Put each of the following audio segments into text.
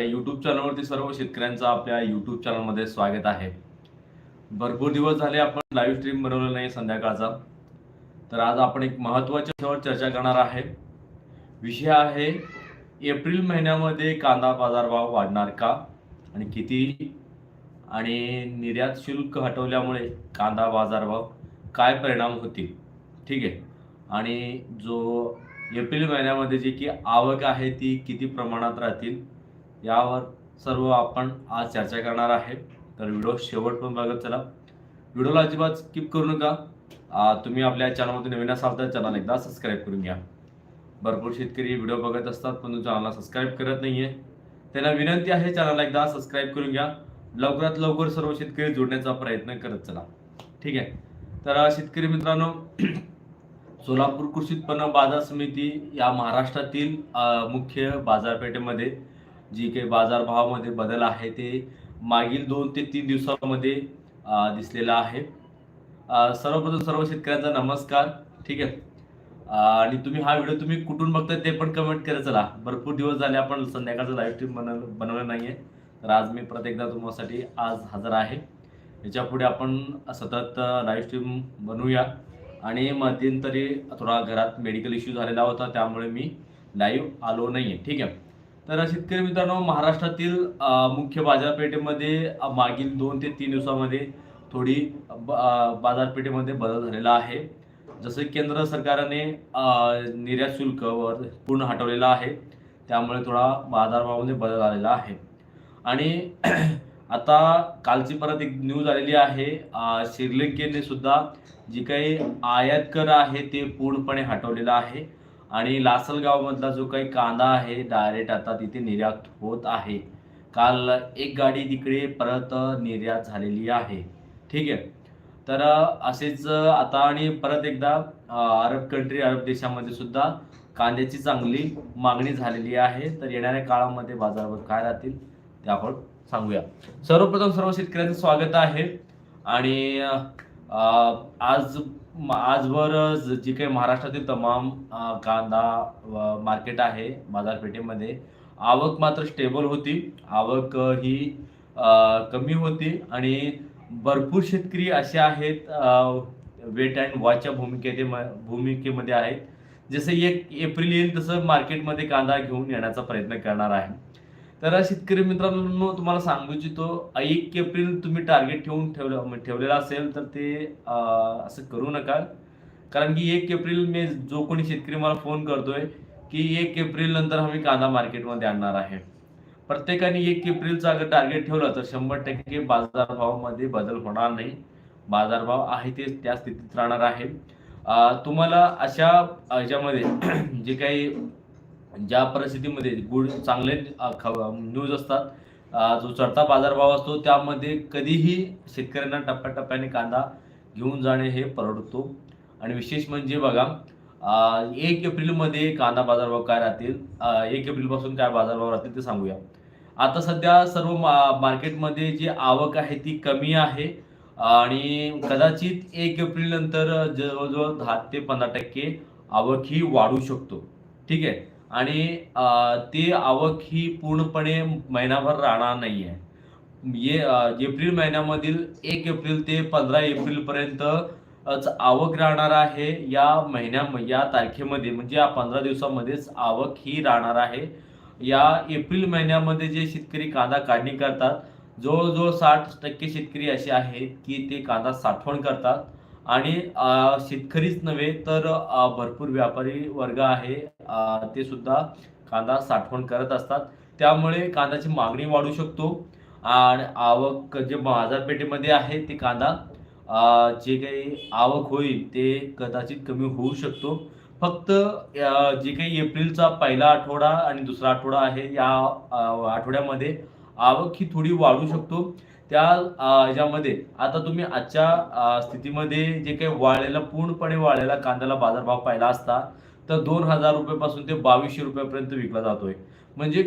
YouTube चॅनलवरती सर्व शेतकऱ्यांचं आपल्या यूट्यूब चॅनलमध्ये स्वागत आहे. भरपूर दिवस झाले आपण लाईव्ह स्ट्रीम बनवलं नाही संध्याकाळचा. तर आज आपण एक महत्त्वाच्या विषयावर चर्चा करणार आहे. विषय आहे एप्रिल महिन्यामध्ये कांदा बाजारभाव वाढणार का? आणि किती? आणि निर्यात शुल्क हटवल्यामुळे कांदा बाजारभाव काय परिणाम होतील? ठीक आहे. आणि जो एप्रिल महिन्यामध्ये जी की आवक आहे ती किती प्रमाणात राहतील? यावर सर्व आपण आज चर्चा करणार आहे. तर व्हिडिओ शेवट पण बघत चला. व्हिडिओला अजिबात स्किप करू नका. तुम्ही आपल्या चॅनलमध्ये नवीन असाल तर चॅनल एकदा सबस्क्राईब करून घ्या. भरपूर शेतकरी व्हिडिओ बघत असतात पण चॅनलला सबस्क्राईब करत नाहीये. त्यांना विनंती आहे चॅनलला एकदा सबस्क्राईब करून घ्या. लवकरात लवकर सर्व शेतकरी जोडण्याचा प्रयत्न करत चला. ठीक आहे? तर शेतकरी मित्रांनो सोलापूर कृषी उत्पन्न बाजार समिती या महाराष्ट्रातील मुख्य बाजारपेठेमध्ये जी काही बाजारभावामध्ये बदल आहे ते मागील दोन ते तीन दिवसामध्ये दिसलेलं दिसलेला आहे. सर्वप्रथम सर्व शेतकऱ्यांचा नमस्कार. ठीक आहे? आणि तुम्ही हा व्हिडिओ तुम्ही कुठून बघताय ते पण कमेंट करत चला. भरपूर दिवस झाले आपण संध्याकाळचं लाईव्ह स्ट्रीम बनवलं नाही आहे तर आज मी परत एकदा तुम्हासाठी आज हजर आहे. याच्यापुढे आपण सतत लाईव्ह स्ट्रीम बनवूया. आणि मध्यंतरी थोडा घरात मेडिकल इश्यू झालेला होता त्यामुळे मी लाईव्ह आलो नाही आहे ठीक आहे? तर शेतकरी मित्रांनो महाराष्ट्रातील मुख्य बाजारपेठेमध्ये मागील दोन ते तीन दिवसामध्ये थोडी ब- बाजारपेठेमध्ये बदल झालेला आहे. जसं केंद्र सरकारने निर्यात शुल्कवर पूर्ण हटवलेला आहे. त्यामुळे थोडा बाजारभावामध्ये बदल आलेला आहे. आणि आता कालची परत एक न्यूज आलेली आहे. श्रीलंकेने सुद्धा जी काही आयात कर आहे ते पूर्णपणे हटवलेलं आहे. आणि लासलगावमधला जो काही कांदा आहे डायरेक्ट आता तिथे निर्यात होत आहे. काल एक गाडी तिकडे परत निर्यात झालेली आहे. ठीक आहे? तर असेच आता आणि परत एकदा अरब कंट्री अरब देशामध्ये सुद्धा कांद्याची चांगली मागणी झालेली आहे. तर येणाऱ्या काळामध्ये बाजारावर काय राहतील ते आपण सांगूया. सर्वप्रथम सर्व शेतकऱ्यांचं स्वागत आहे. आणि आज आजवर जी काही महाराष्ट्रातील तमाम कांदा मार्केट आहे बाजारपेठेमध्ये आवक मात्र स्टेबल होती. आवक ही कमी होती आणि भरपूर शेतकरी असे आहेत वेट अँड वॉचच्या भूमिकेते भूमिकेमध्ये आहेत. जसं एक एप्रिल येईल तसं मार्केटमध्ये कांदा घेऊन येण्याचा प्रयत्न करणार आहे. तर शेतकरी मित्रांनो तुम्हाला सांगू इच्छितो एक एप्रिल तुम्ही टार्गेट ठेवून ठेवलं ठेवलेलं असेल तर ते असं करू नका. कारण की एक एप्रिल मी जो कोणी शेतकरी मला फोन करतोय की एक एप्रिल नंतर आम्ही कांदा मार्केटमध्ये आणणार आहे. प्रत्येकाने एक एप्रिलचा अगर टार्गेट ठेवलं तर शंभर टक्के बाजारभावामध्ये बदल होणार नाही. बाजारभाव आहे ते त्या स्थितीत राहणार आहे. तुम्हाला अशा ह्याच्यामध्ये जे काही ज्या परिस्थितीमध्ये गुड चांगले न्यूज असतात जो चढता बाजारभाव असतो त्यामध्ये कधीही शेतकऱ्यांना टप्प्याटप्प्याने कांदा घेऊन जाणे हे परवडतो. आणि विशेष म्हणजे बघा एक एप्रिलमध्ये कांदा बाजारभाव काय राहतील? एक एप्रिलपासून काय बाजारभाव राहतील ते सांगूया. आता सध्या सर्व मा मार्केटमध्ये जी आवक आहे ती कमी आहे. आणि कदाचित एक एप्रिल नंतर जवळजवळ दहा ते पंधरा टक्के आवक ही वाढू शकतो. ठीक आहे? आणि ती आवक ही पूर्णपणे महिनाभर राहणार नाही आहे ये एप्रिल महिन्यामधील एक एप्रिल ते पंधरा एप्रिलपर्यंत आवक राहणार आहे या महिन्या या तारखेमध्ये म्हणजे या पंधरा दिवसामध्येच आवक ही राहणार आहे. या एप्रिल महिन्यामध्ये जे शेतकरी कांदा काढणी करतात जवळजवळ साठ टक्के शेतकरी असे आहेत की ते कांदा साठवण करतात. आणि शेतकरीच नव्हे तर भरपूर व्यापारी वर्ग आहे. ते सुद्धा कांदा साठवण करत असतात. त्यामुळे कांद्याची मागणी वाढू शकतो. आणि आवक जे बाजारपेठेमध्ये आहे ते कांदा जे काही आवक होईल ते कदाचित कमी होऊ शकतो. फक्त जे काही एप्रिलचा पहिला आठवडा आणि दुसरा आठवडा आहे या आठवड्यामध्ये आवक ही थोडी वाढू शकतो. त्या ह्याच्यामध्ये आता तुम्ही आजच्या स्थितीमध्ये जे काही वाळलेला पूर्णपणे वाळलेला कांद्याला बाजारभाव पाहिला असता तर दोन हजार रुपयापासून ते बावीसशे रुपयापर्यंत विकला जातोय. म्हणजे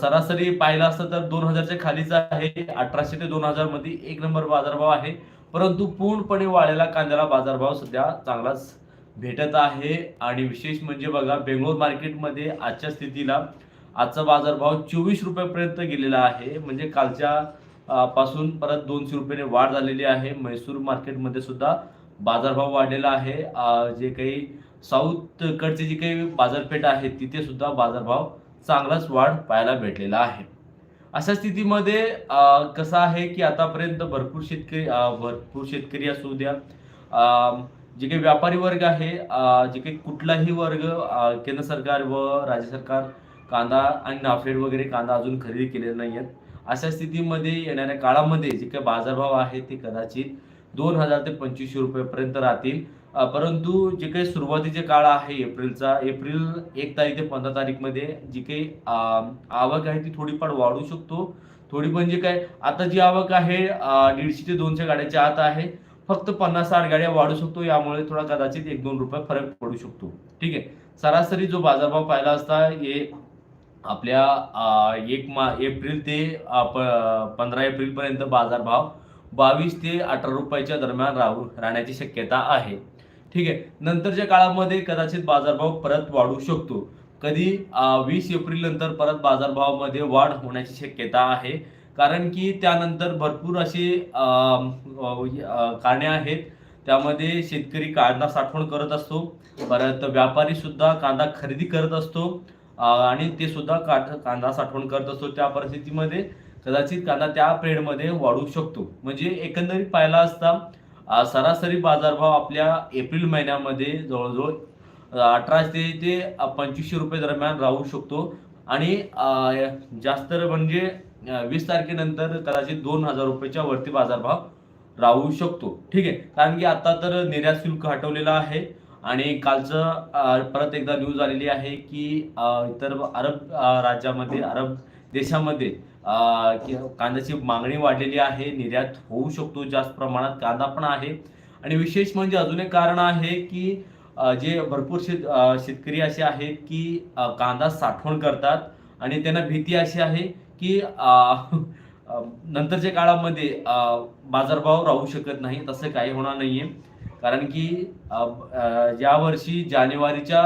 सरासरी पाहिलं असतं तर दोन हजारच्या खालीच आहे अठराशे ते दोन हजारमध्ये एक नंबर बाजारभाव आहे. परंतु पूर्णपणे वाळलेला कांद्याला बाजारभाव सध्या चांगलाच भेटत आहे. आणि विशेष म्हणजे बघा बेंगलोर मार्केटमध्ये आजच्या स्थितीला आजचा बाजारभाव चोवीस रुपयापर्यंत गेलेला आहे. म्हणजे कालच्या पासून परत दोनशे रुपयाने वाढ झालेली आहे. म्हैसूर मार्केटमध्ये सुद्धा बाजारभाव वाढलेला आहे. जे काही साऊथ कडचे जी काही बाजारपेठ आहे तिथे सुद्धा बाजारभाव चांगलाच वाढ पाहायला भेटलेला आहे. अशा स्थितीमध्ये कसं आहे की आतापर्यंत भरपूर शेतकरी भरपूर शेतकरी असू द्या जे काही व्यापारी वर्ग आहे जे काही कुठलाही वर्ग केंद्र सरकार व राज्य सरकार कांदा आणि नाफेड वगैरे कांदा अजून खरेदी केलेले नाही आहेत अशा स्थितीमध्ये येणाऱ्या काळामध्ये जे काही बाजारभाव आहे ते कदाचित दोन हजार ते पंचवीसशे रुपयेपर्यंत राहतील. परंतु जे काही सुरुवातीचे काळ आहे एप्रिलचा एप्रिल एक तारीख ते पंधरा तारीखमध्ये जी काही आवक आहे ती थोडीफार वाढू शकतो. थोडी पण जे काय आता जी आवक आहे दीडशे ते दोनशे गाड्याच्या आत आहे. फक्त पन्नास साठ गाड्या वाढू शकतो यामुळे थोडा कदाचित एक दोन रुपये फरक पडू शकतो. ठीक आहे. सरासरी जो बाजारभाव पाहिला असता हे आपल्या एक मा एप्रिल ते पंधरा एप्रिलपर्यंत बाजारभाव बावीस ते अठरा रुपयाच्या दरम्यान राहू राहण्याची शक्यता आहे. ठीक आहे. नंतरच्या काळामध्ये कदाचित बाजारभाव परत वाढू शकतो. कधी वीस एप्रिल नंतर परत बाजारभावामध्ये वाढ होण्याची शक्यता आहे. कारण की त्यानंतर भरपूर असे कारणे आहेत. त्यामध्ये शेतकरी कांदा साठवण करत असतो. परत व्यापारी सुद्धा कांदा खरेदी करत असतो. आणि ते सुद्धा काठ कांदा साठवण करत असतो त्या परिस्थितीमध्ये. कदाचित कांदा त्या पिरियडमध्ये वाढू शकतो. म्हणजे एकंदरीत पाहिला असता सरासरी बाजारभाव आपल्या एप्रिल महिन्यामध्ये जवळजवळ अठराशे ते पंचवीसशे रुपये दरम्यान राहू शकतो. आणि जास्त म्हणजे वीस तारखेनंतर कदाचित दोन हजार रुपयाच्या वरती बाजारभाव राहू शकतो. ठीक आहे? कारण की आता तर निर्यात शुल्क हटवलेला आहे. आणि कालचं परत एकदा न्यूज आलेली आहे की इतर अरब राज्यामध्ये अरब देशामध्ये कांद्याची मागणी वाढलेली आहे निर्यात होऊ शकतो जास्त प्रमाणात कांदा पण आहे. आणि विशेष म्हणजे अजून एक कारण आहे की जे भरपूर शेत शेतकरी असे आहेत की कांदा साठवण करतात आणि त्यांना भीती अशी आहे की नंतरच्या काळामध्ये बाजारभाव राहू शकत नाही तसं काही होणार नाहीये. कारण की यावर्षी या वर्षी जानेवारीच्या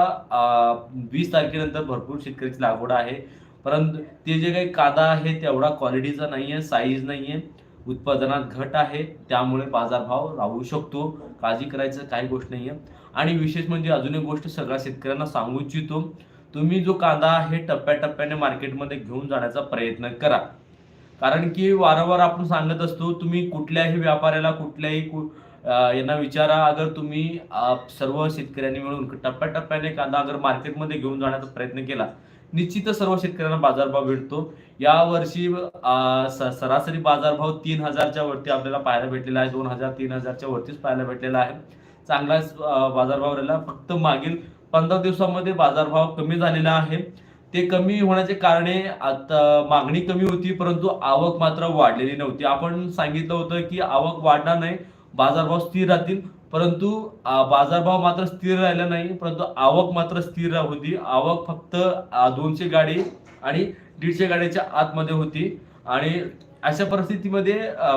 वीस तारखेनंतर भरपूर शेतकऱ्याची लागवड आहे. परंतु ते जे काही कांदा आहे तेवढा क्वालिटीचा नाहीये साईज नाहीये. उत्पादनात घट आहे. त्यामुळे बाजारभाव राहू शकतो. काळजी करायचं काही गोष्ट नाहीये. आणि विशेष म्हणजे अजून एक गोष्ट सगळ्या शेतकऱ्यांना सांगू इच्छितो. तुम्ही जो कांदा आहे टप्प्याटप्प्याने मार्केटमध्ये घेऊन जाण्याचा प्रयत्न करा. कारण की वारंवार आपण सांगत असतो तुम्ही कुठल्याही व्यापाऱ्याला कुठल्याही कु- यांना विचारा अगर तुम्ही सर्व शेतकऱ्यांनी मिळून टप्प्याटप्प्याने कांदा अगर मार्केटमध्ये घेऊन जाण्याचा प्रयत्न केला निश्चितच सर्व शेतकऱ्यांना बाजारभाव भेटतो. या वर्षी स- सरासरी बाजारभाव तीन हजारच्या वरती आपल्याला पाहायला भेटलेला आहे. दोन हजार तीन हजारच्या वरतीच पाहायला भेटलेला आहे. चांगलाच बाजारभाव राहिला. फक्त मागील पंधरा दिवसामध्ये बाजारभाव कमी झालेला आहे. ते कमी होण्याचे कारणे आता मागणी कमी होती परंतु आवक मात्र वाढलेली नव्हती. आपण सांगितलं होतं की आवक वाढणार नाही. बाजारभाव स्थिर राहतील परंतु बाजारभाव मात्र स्थिर राहिला नाही परंतु आवक मात्र स्थिर होती आवक फक्त दोनशे गाडी आणि दीडशे गाड्याच्या आतमध्ये होती. आणि अशा परिस्थितीमध्ये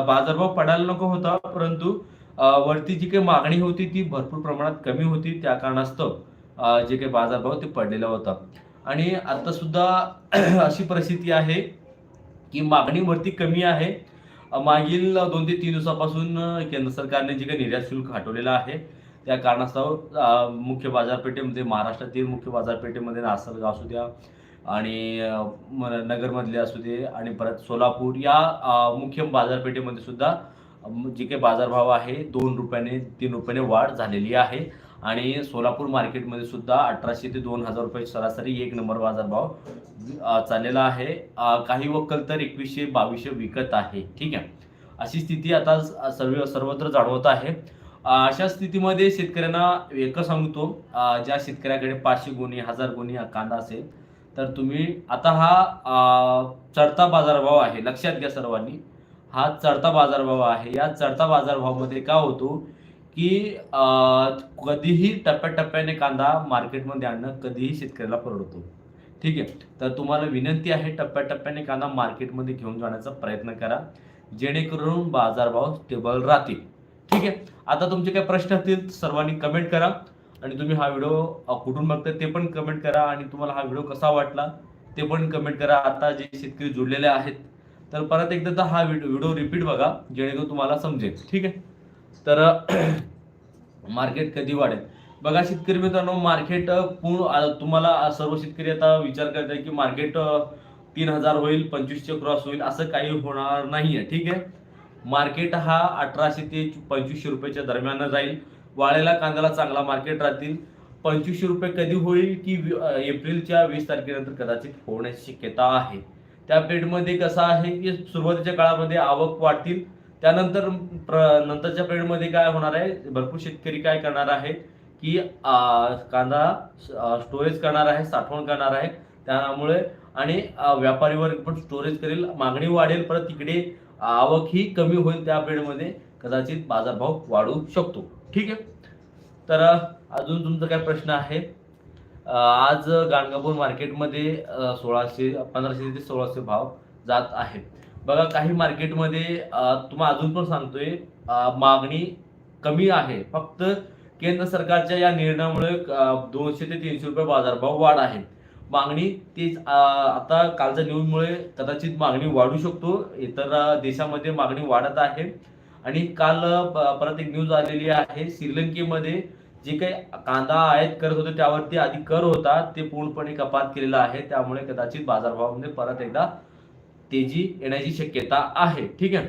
बाजारभाव पडायला नको होता परंतु वरती जी काही मागणी होती ती भरपूर प्रमाणात कमी होती त्या कारणास्तव जे काही बाजारभाव ते पडलेला होता. आणि आता सुद्धा अशी परिस्थिती आहे की मागणी वरती कमी आहे मागील दोन ते तीन दिवसापासून केंद्र सरकारने जे काही निर्यात शुल्क हटवलेलं आहे त्या कारणास्तव मुख्य बाजारपेठेमध्ये महाराष्ट्रातील मुख्य बाजारपेठेमध्ये नासलगाव असू द्या आणि नगरमधले असू दे आणि परत सोलापूर या मुख्य बाजारपेठेमध्ये सुद्धा जे काही बाजारभाव आहे दोन रुपयाने तीन रुपयाने वाढ झालेली आहे. आणि सोलापूर मार्केटमध्ये सुद्धा अठराशे ते दोन हजार रुपये सरासरी एक नंबर बाजारभाव चाललेला आहे. काही वक्कल तर एकवीसशे बावीसशे विकत आहे. ठीक आहे? अशी स्थिती आता सर्व सर्वत्र जाणवत आहे. अशा स्थितीमध्ये शेतकऱ्यांना एकच सांगतो. ज्या शेतकऱ्याकडे पाचशे गुणी हजार गुणी हा कांदा असेल तर तुम्ही आता हा चढता बाजारभाव आहे. लक्षात घ्या सर्वांनी. हा चढता बाजारभाव आहे. या चढता बाजारभावामध्ये का होतो? की कधीही टप्प्याटप्प्याने कांदा मार्केटमध्ये आणणं कधीही शेतकऱ्याला परवडतो. ठीक आहे? तर तुम्हाला विनंती आहे टप्प्याटप्प्याने कांदा मार्केटमध्ये घेऊन जाण्याचा प्रयत्न करा. जेणेकरून बाजारभाव स्टेबल राहतील. ठीक आहे? आता तुमचे काही प्रश्न असतील सर्वांनी कमेंट करा. आणि तुम्ही हा व्हिडिओ कुठून बघताय ते पण कमेंट करा. आणि तुम्हाला हा व्हिडिओ कसा वाटला ते पण कमेंट करा. आता जे शेतकरी जुडलेले आहेत तर परत एकदा तर हा व्हिडिओ रिपीट बघा जेणेकरून तुम्हाला समजेल. ठीक आहे? तर मार्केट कधी वाढेल? बघा शेतकरी मित्रांनो मार्केट पूर्ण तुम्हाला सर्व शेतकरी आता विचार करताय की मार्केट तीन हजार होईल पंचवीसचे क्रॉस होईल असं काही होणार नाहीये ठीक आहे? मार्केट हा अठराशे ते पंचवीसशे रुपयाच्या दरम्यान जाईल. वाळेला कांद्याला चांगला मार्केट राहतील. पंचवीसशे रुपये कधी होईल की एप्रिलच्या वीस तारखेनंतर कदाचित होण्याची शक्यता आहे. त्या पिरियडमध्ये कसं आहे की सुरुवातीच्या काळामध्ये आवक वाढतील. त्यानंतर प्र- नंतरच्या पिरियडमध्ये काय होणार आहे? भरपूर शेतकरी काय करणार आहे की कांदा स्टोरेज करणार आहे साठवण करणार आहे त्यामुळे आणि व्यापारी व्यापारीवर पण स्टोरेज करेल. मागणी वाढेल परत तिकडे आवक ही कमी होईल त्या पिरियडमध्ये. कदाचित बाजारभाव वाढू शकतो. ठीक आहे? तर अजून तुमचा काय प्रश्न आहे? आज गाणगापूर मार्केटमध्ये सोळाशे पंधराशे ते सोळाशे भाव जात आहेत. बघा काही मार्केटमध्ये तुम्हाला अजून पण सांगतोय मागणी कमी आहे. फक्त केंद्र सरकारच्या या निर्णयामुळे दोनशे ते तीनशे रुपये बाजारभाव वाढ आहे. मागणी तीच आता कालच्या न्यूजमुळे कदाचित मागणी वाढू शकतो. इतर देशामध्ये मागणी वाढत आहे. आणि काल प- परत एक न्यूज आलेली आहे. श्रीलंकेमध्ये जे काही कांदा आयात करत होते त्यावरती आधी कर होता. ते पूर्णपणे कपात केलेला आहे. त्यामुळे कदाचित बाजारभावामध्ये परत एकदा तेजी येण्याची शक्यता आहे. ठीक आहे?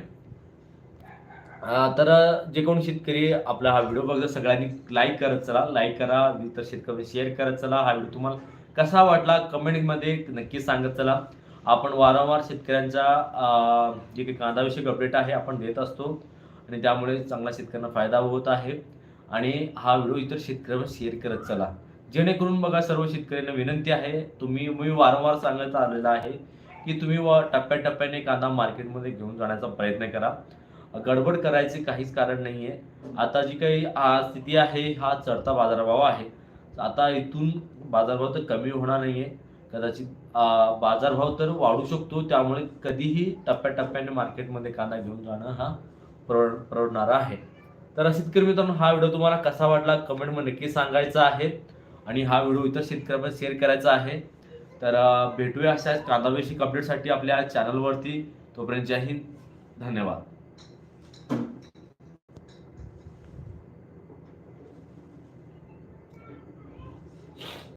तर जे कोण शेतकरी आपला हा व्हिडिओ बघतो सगळ्यांनी लाईक करत चला. लाईक करा इतर शेतकरी शेअर करत चला. हा व्हिडिओ तुम्हाला कसा वाटला कमेंटमध्ये नक्की सांगत चला. आपण वारंवार शेतकऱ्यांचा जे काही कांदाविषयक अपडेट आहे आपण देत असतो. आणि त्यामुळे चांगला शेतकऱ्यांना फायदा होत आहे. आणि हा व्हिडिओ इतर शेतकऱ्यांना शेअर करत चला. जेणेकरून बघा सर्व शेतकऱ्यांना विनंती आहे. तुम्ही मी वारंवार सांगत आलेला आहे. की तुम्ही व टप्प्याटप्प्याने कांदा मार्केटमध्ये घेऊन जाण्याचा प्रयत्न करा. गडबड करायचे काहीच कारण नाही आहे आता जी काही आ, स्थिती आहे हा चढता बाजारभाव आहे. आता इथून बाजारभाव तर कमी होणार नाही आहे कदाचित बाजारभाव तर वाढू शकतो. त्यामुळे कधीही टप्प्याटप्प्याने मार्केटमध्ये कांदा घेऊन जाणं हा परवड परवडणारा आहे. तर शेतकरी मित्रांनो हा व्हिडिओ तुम्हाला कसा वाटला? कमेंटमध्ये नक्की सांगायचा आहे. आणि हा व्हिडिओ इतर शेतकऱ्यांना शेअर करायचा आहे. तर भेटूया अशाच कांदाविषयक अपडेटसाठी आपल्या चॅनलवरती तोपर्यंत जय हिंद. धन्यवाद.